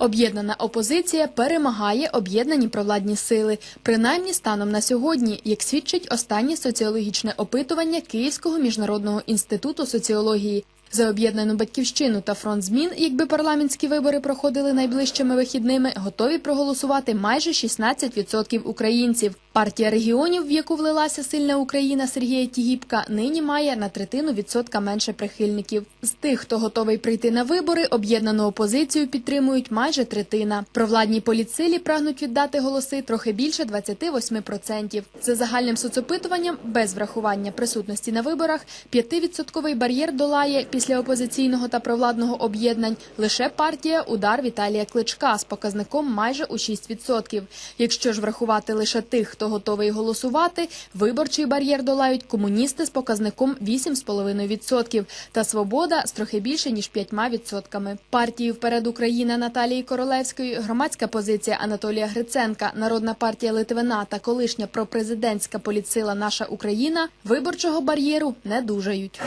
Об'єднана опозиція перемагає об'єднані провладні сили, принаймні станом на сьогодні, як свідчить останнє соціологічне опитування Київського міжнародного інституту соціології. За об'єднану батьківщину та фронт змін, якби парламентські вибори проходили найближчими вихідними, готові проголосувати майже 16% українців. Партія регіонів, в яку влилася сильна Україна Сергія Тігіпка, нині має на третину відсотка менше прихильників. З тих, хто готовий прийти на вибори, об'єднану опозицію підтримують майже третина. Провладній політсилі прагнуть віддати голоси трохи більше 28%. За загальним соцопитуванням, без врахування присутності на виборах, 5% бар'єр долає після опозиційного та провладного об'єднань лише партія Удар Віталія Кличка з показником майже у 6%. Якщо ж врахувати лише тих, хто готовий голосувати, виборчий бар'єр долають комуністи з показником 8,5% та свобода з трохи більше ніж 5%. Партії вперед Україна Наталії Королевської, громадська позиція Анатолія Гриценка, Народна партія Литвина та колишня пропрезидентська політсила Наша Україна виборчого бар'єру не дужають.